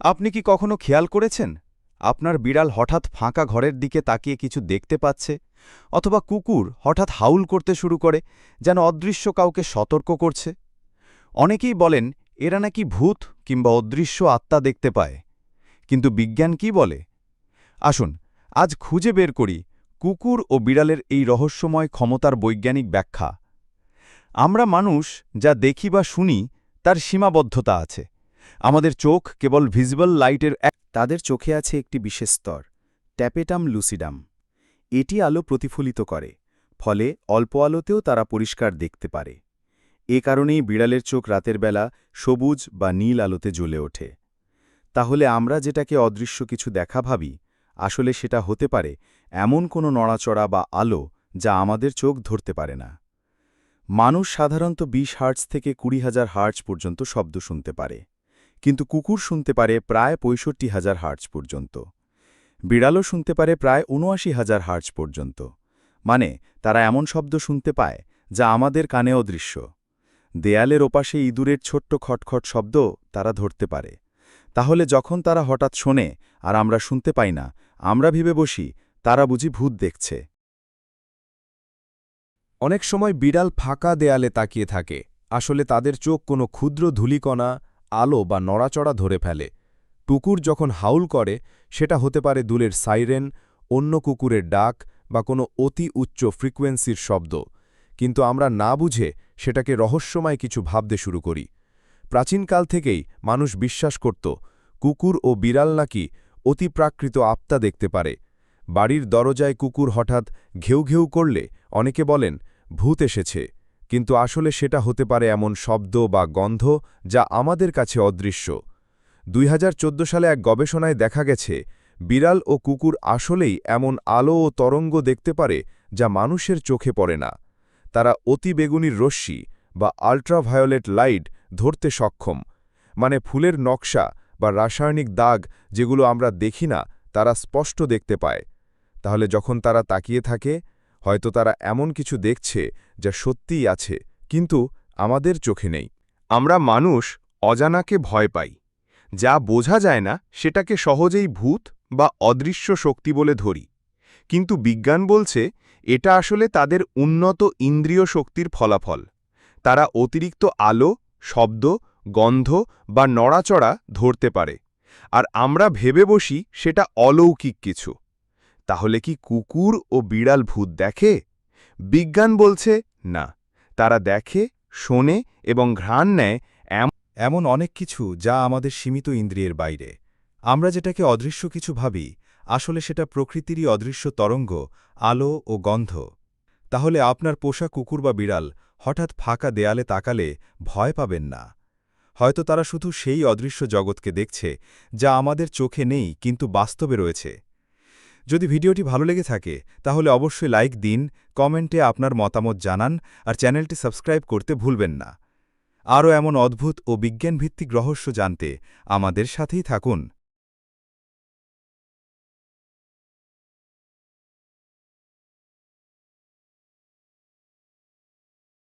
আপনি কি কখনো খেয়াল করেছেন? আপনার বিড়াল হঠাৎ ফাঁকা ঘরের দিকে তাকিয়ে কিছু দেখতে পাচ্ছে, অথবা কুকুর হঠাৎ হাউল করতে শুরু করে, যেন অদৃশ্য কাউকে সতর্ক করছে? অনেকেই বলেন, এরা নাকি ভূত কিংবা অদৃশ্য আত্মা দেখতে পায়। কিন্তু বিজ্ঞান কি বলে? আসুন, আজ খুঁজে বের করি কুকুর ও বিড়ালের এই রহস্যময় ক্ষমতার বৈজ্ঞানিক ব্যাখ্যা। আমরা মানুষ যা দেখি বা শুনি, তার সীমাবদ্ধতা আছে। আমাদের চোখ কেবল ভিজিবল লাইটের এক, তাদের চোখে আছে একটি বিশেষ স্তর, ট্যাপেটাম লুসিডাম। এটি আলো প্রতিফলিত করে, ফলে অল্প আলোতেও তারা পরিষ্কার দেখতে পারে। এ কারণেই বিড়ালের চোখ রাতের বেলা সবুজ বা নীল আলোতে জ্বলে ওঠে। তাহলে আমরা যেটাকে অদৃশ্য কিছু দেখা ভাবি, আসলে সেটা হতে পারে এমন কোনো নড়াচড়া বা আলো যা আমাদের চোখ ধরতে পারে না। মানুষ সাধারণত বিশ হার্টস থেকে কুড়ি হাজার হার্টস পর্যন্ত শব্দ শুনতে পারে। কিন্তু কুকুর শুনতে পারে প্রায় পঁয়ষট্টি হাজার হার্টস পর্যন্ত। বিড়ালও শুনতে পারে প্রায় উনআশি হাজার হার্টস পর্যন্ত। মানে তারা এমন শব্দ শুনতে পায় যা আমাদের কানে অদৃশ্য দেয়ালের ওপাশে ইঁদুরের ছোট্ট খটখট শব্দ তারা ধরতে পারে। তাহলে যখন তারা হঠাৎ শোনে, আর আমরা শুনতে পাই না, আমরা ভেবে বসি, তারা বুঝি ভূত দেখছে। অনেক সময় বিড়াল ফাঁকা দেয়ালে তাকিয়ে থাকে। আসলে তাদের চোখ কোনো ক্ষুদ্র ধূলিকণা আলো বা নড়াচড়া ধরে ফেলে। কুকুর যখন হাউল করে, সেটা হতে পারে দূরের সাইরেন, অন্য কুকুরের ডাক বা কোনো অতি উচ্চ ফ্রিকোয়েন্সির শব্দ। কিন্তু আমরা না বুঝে সেটাকে রহস্যময় কিছু ভাবতে শুরু করি। প্রাচীনকাল থেকেই মানুষ বিশ্বাস করত, কুকুর ও বিড়াল নাকি অতিপ্রাকৃত আত্মা দেখতে পারে। বাড়ির দরজায় কুকুর হঠাৎ ঘেউ ঘেউ করলে অনেকে বলেন, ভূত এসেছে। কিন্তু আসলে সেটা হতে পারে এমন শব্দ বা গন্ধ যা আমাদের কাছে অদৃশ্য। দুই হাজার চোদ্দ সালে এক গবেষণায় দেখা গেছে, বিড়াল ও কুকুর আসলেই এমন আলো ও তরঙ্গ দেখতে পারে যা মানুষের চোখে পড়ে না। তারা অতিবেগুনির রশ্মি বা আল্ট্রাভায়োলেট লাইট ধরতে সক্ষম মানে ফুলের নকশা বা রাসায়নিক দাগ যেগুলো আমরা দেখি না, তারা স্পষ্ট দেখতে পায়। তাহলে যখন তারা তাকিয়ে থাকে, হয়তো তারা এমন কিছু দেখছে যা সত্যিই আছে, কিন্তু আমাদের চোখে নেই। আমরা মানুষ অজানাকে ভয় পাই। যা বোঝা যায় না, সেটাকে সহজেই ভূত বা অদৃশ্য শক্তি বলে ধরি। কিন্তু বিজ্ঞান বলছে, এটা আসলে তাদের উন্নত ইন্দ্রিয় শক্তির ফলাফল। তারা অতিরিক্ত আলো, শব্দ, গন্ধ বা নড়াচড়া ধরতে পারে। আর আমরা ভেবে বসি সেটা অলৌকিক কিছু। তাহলে কি কুকুর ও বিড়াল ভূত দেখে? বিজ্ঞান বলছে না। তারা দেখে, শোনে এবং ঘ্রাণ নেয় এমন অনেক কিছু যা আমাদের সীমিত ইন্দ্রিয়ের বাইরে। আমরা যেটাকে অদৃশ্য কিছু ভাবি, আসলে সেটা প্রকৃতিরই অদৃশ্য তরঙ্গ, আলো ও গন্ধ। তাহলে আপনার পোষা কুকুর বা বিড়াল হঠাৎ ফাঁকা দেয়ালে তাকালে ভয় পাবেন না। হয়তো তারা শুধু সেই অদৃশ্য জগৎকে দেখছে, যা আমাদের চোখে নেই, কিন্তু বাস্তবে রয়েছে। যদি ভিডিওটি ভালো লেগে থাকে, তাহলে অবশ্যই লাইক দিন, কমেন্টে আপনার মতামত জানান, আর চ্যানেলটি সাবস্ক্রাইব করতে ভুলবেন না। আরও এমন অদ্ভুত ও বিজ্ঞানভিত্তিক রহস্য জানতে আমাদের সাথেই থাকুন।